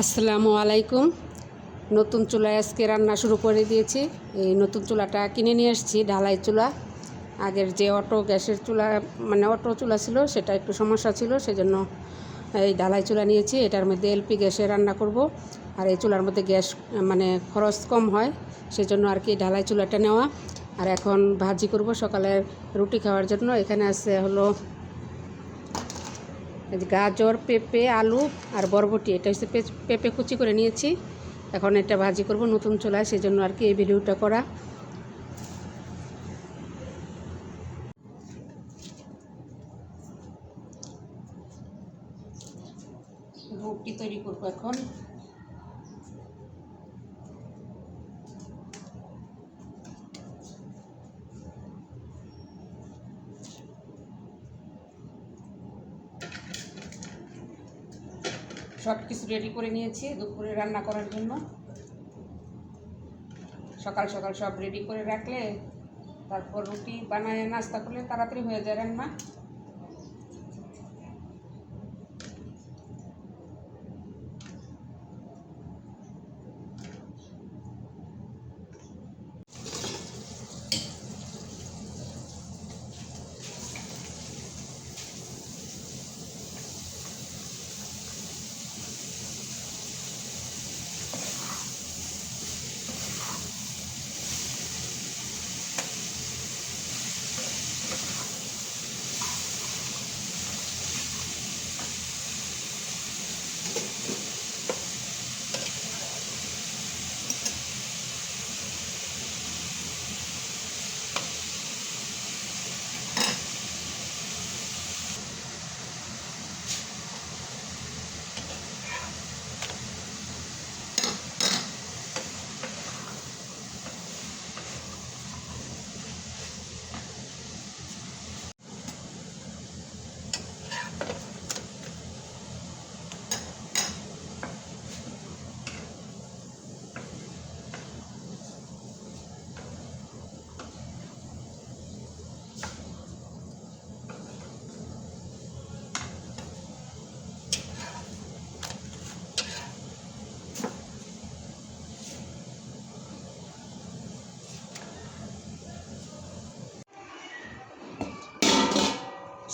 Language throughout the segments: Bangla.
আসসালামু আলাইকুম। নতুন চুলায় আজকে রান্না শুরু করে দিয়েছি। এই নতুন চুলাটা কিনে নিয়ে এসেছি ঢালাই চুলা। আগের যে অটো গ্যাসের চুলা মানে অটো চুলা ছিল, সেটা একটু সমস্যা ছিল, সেজন্য এই ঢালাই চুলা নিয়েছি। এটার মধ্যে এলপি গ্যাসে রান্না করব। আর এই চুলার মধ্যে গ্যাস মানে খরচ কম হয়, সেজন্য আর কি ঢালাই চুলাটা নেওয়া। আর এখন ভাজি করব সকালের রুটি খাওয়ার জন্য। এখানে আছে হলো গাজর, পেঁপে, আলু আর বরবটি, এটা হচ্ছে পেঁপে কুচি করে নিয়েছি। এখন এটা ভাজি করব নতুন চুলায় সেই জন্য আর কি এই ভিডিওটা করা। রুটি তৈরি করব এখন। সব কিছু রেডি করে নিয়েছি দুপুরে রান্না করার জন্য। সকাল সকাল সব রেডি করে রাখলে তারপর রুটি বানায়, নাস্তা করলে তাড়াতাড়ি হয়ে যায় রান্না।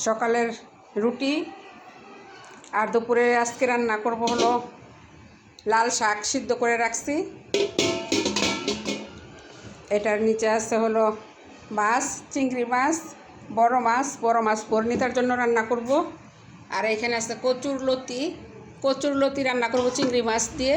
সকালের রুটি আর দুপুরে আজকে রান্না করব হলো লাল শাক সিদ্ধ করে রাখছি। এটার নিচে আছে হলো মাছ, চিংড়ি মাছ, বড় মাছ বড় মাছ পরিণীতার জন্য রান্না করব। আর এখানে আছে কচুর লতি কচুর লতি রান্না করব চিংড়ি মাছ দিয়ে।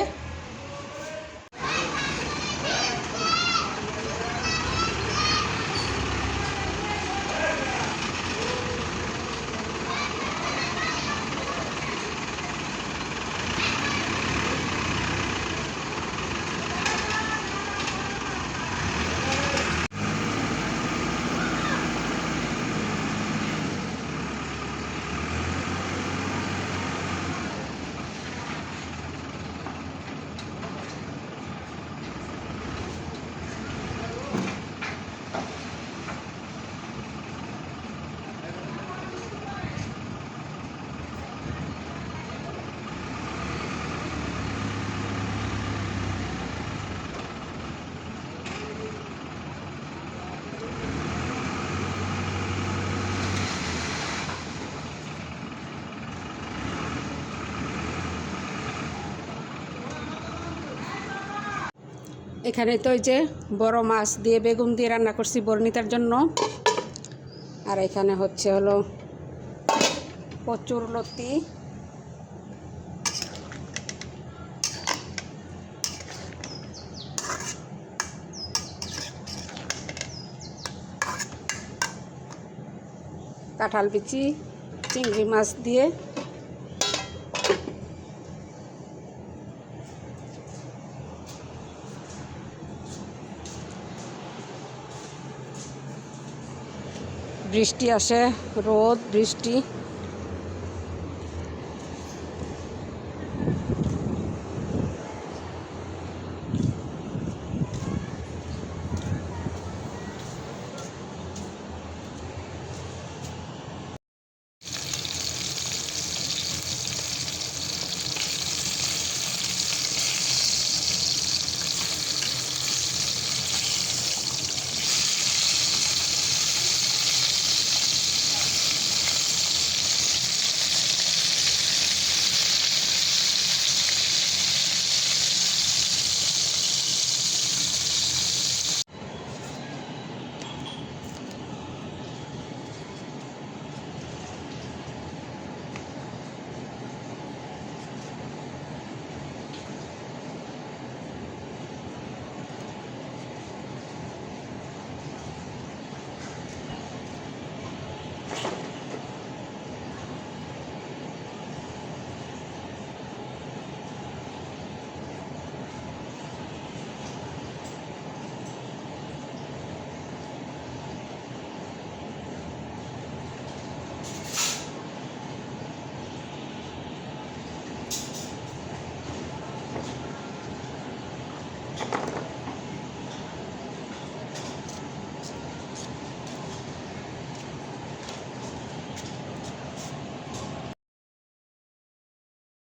এখানে তো যে বড় মাছ দিয়ে বেগুন দিয়ে রান্না করছি বর্ণিতার জন্য। আর এখানে হচ্ছে হলো প্রচুর লতি। কাঁঠাল বিচি, চিংড়ি মাছ দিয়ে বৃষ্টি আসে রোদ বৃষ্টি।